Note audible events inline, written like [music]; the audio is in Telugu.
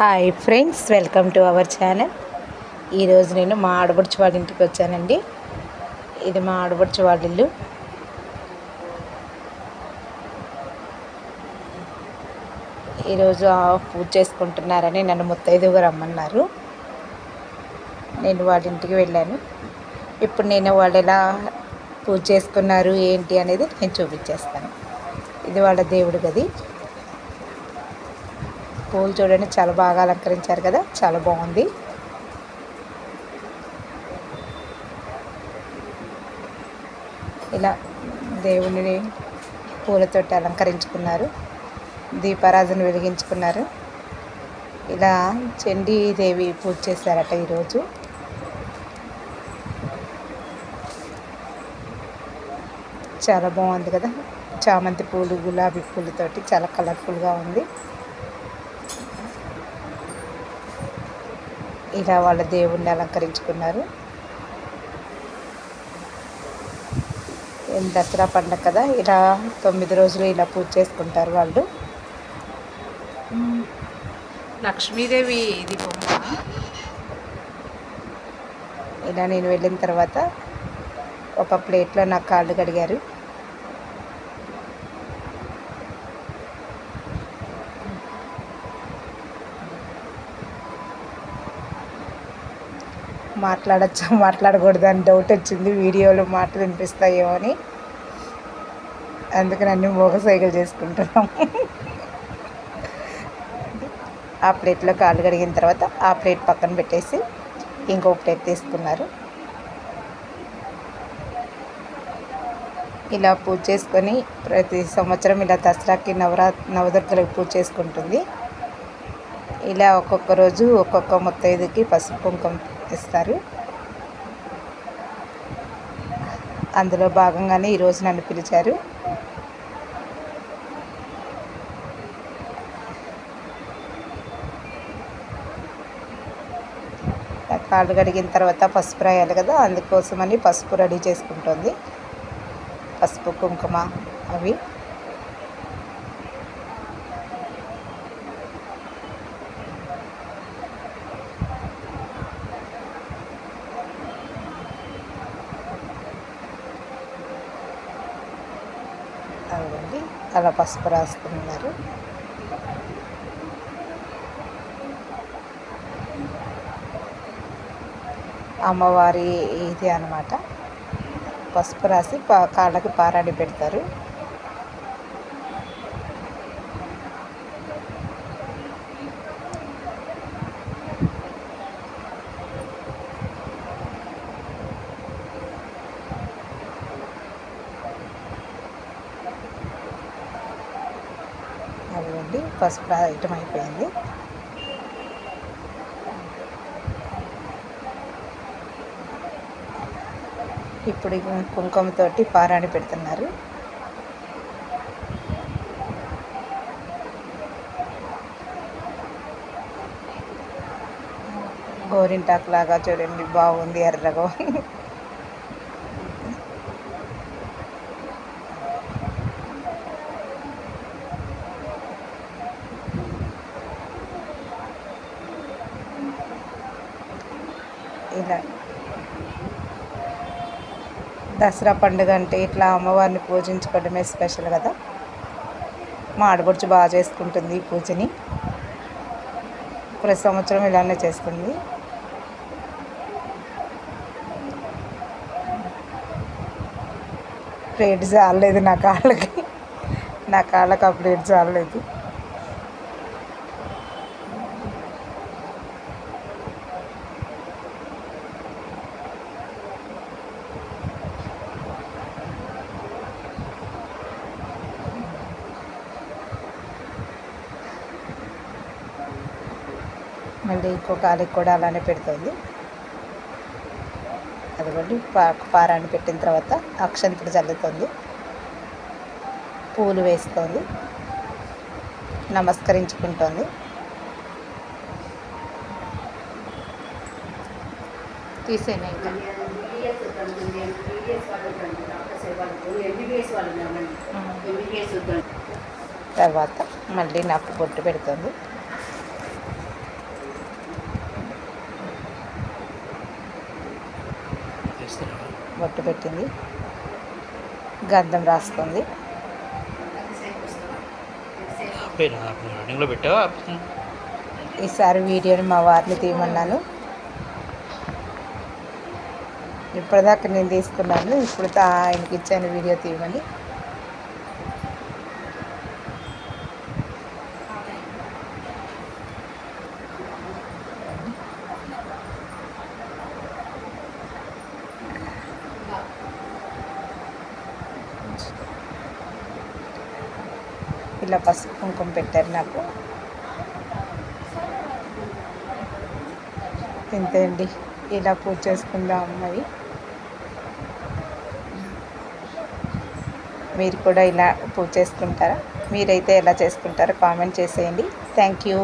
Hi friends welcome to our channel ఈరోజు నేను మా ఆడబడుచు వాళ్ళ ఇంటికి వచ్చానండి. ఇది మా ఆడబడుచు వాళ్ళ ఇల్లు. ఈరోజు పూజ చేసుకుంటున్నారని నన్ను ముత్తైదుగా రమ్మన్నారు. నేను వాళ్ళ ఇంటికి వెళ్ళాను. ఇప్పుడు నేను వాళ్ళు ఎలా పూజ చేసుకున్నారు ఏంటి అనేది నేను చూపించేస్తాను. ఇది వాళ్ళ దేవుడు గది. పూలు చూడండి చాలా బాగా అలంకరించారు కదా చాలా బాగుంది. ఇలా దేవుని పూలతోటి అలంకరించుకున్నారు దీపారాధన వెలిగించుకున్నారు. ఇలా చండీదేవి పూజ చేశారట ఈరోజు. చాలా బాగుంది కదా చామంతి పూలు గులాబీ పూలతోటి చాలా కలర్ఫుల్గా ఉంది. ఇలా వాళ్ళ దేవుణ్ణి అలంకరించుకున్నారు. దసరా పండుగ కదా ఇలా తొమ్మిది రోజులు ఇలా పూజ చేసుకుంటారు వాళ్ళు. లక్ష్మీదేవి ఇది ఇలా నేను వెళ్ళిన తర్వాత ఒక ప్లేట్లో నాకు కాళ్ళు కడిగారు. మాట్లాడచ్చా? [laughs] మాట్లాడకూడదు అని డౌట్ వచ్చింది. వీడియోలో మాట వినిపిస్తాయేమో అని. అందుకని అన్ని మోగ సైకిల్ చేసుకుంటున్నాం. [laughs] ఆ ప్లేట్లో కాళ్ళు కడిగిన తర్వాత ఆ ప్లేట్ పక్కన పెట్టేసి ఇంకో ప్లేట్ తీసుకున్నారు. ఇలా పూజ చేసుకొని ప్రతి సంవత్సరం ఇలా దసరాకి నవరా నవదుర్గలకు పూజ చేసుకుంటుంది. ఇలా ఒక్కొక్క రోజు ఒక్కొక్క ముత్తైదుకి పసుపు కుంకుమ ఇస్తారు అందులో భాగంగానే ఈరోజు నన్ను పిలిచారు. కాళ్ళు కడిగిన తర్వాత పసుపు రాయాలి కదా అందుకోసమని పసుపు రెడీ చేసుకుంటుంది. పసుపు కుంకుమ అవి. అదండి అలా పసుపు రాస్తున్నారు అమ్మవారి ఇది అనమాట పసుపు రాసి పా కాళ్ళకి పారాడి పెడతారు. ఇవ్వండి పసుపు ఐటమ్ అయిపోయింది. ఇప్పుడు కుంకుమతోటి పారాణి పెడుతున్నారు. గోరింటాకు లాగా చూడండి బాగుంది ఎర్రగా. ఇలా. దసరా పండుగ అంటే ఇట్లా అమ్మవారిని పూజించుకోవడమే స్పెషల్ కదా. మా ఆడపడుచు బాగా చేసుకుంటుంది ఈ పూజని. ప్రతి సంవత్సరం ఇలానే చేస్తుంది. ప్లేట్ చాలలేదు నా కాళ్ళకి. నా కాళ్ళకి ఆ ప్లేట్ చాలలేదు మళ్ళీ ఇంకో కాలికి కూడా అలానే పెడుతుంది. అదిగోండి పా పారాన్ని పెట్టిన తర్వాత అక్షంతలు చల్లుతుంది పూలు వేస్తుంది. నమస్కరించుకుంటుంది. తీసేనా ఇంకా. తర్వాత మళ్ళీ నాకు బొట్టు పెడుతుంది. బొట్టు పెట్టింది. గంధం రాస్తుంది. ఈసారి వీడియోని మా వారిని తీయమన్నాను. ఇప్పటిదాకా నేను తీసుకున్నాను. ఇప్పుడు ఆయనకి ఇచ్చాను వీడియో తీయమని. ఇలా పసుపు కుంకుమ పెట్టారు నాకు ఇంతే అండి ఇలా పూజ చేసుకుందాం అమ్మాయి మీరు కూడా ఇలా పూజ చేసుకుంటారా మీరైతే ఎలా చేసుకుంటారో కామెంట్ చేసేయండి థ్యాంక్ యూ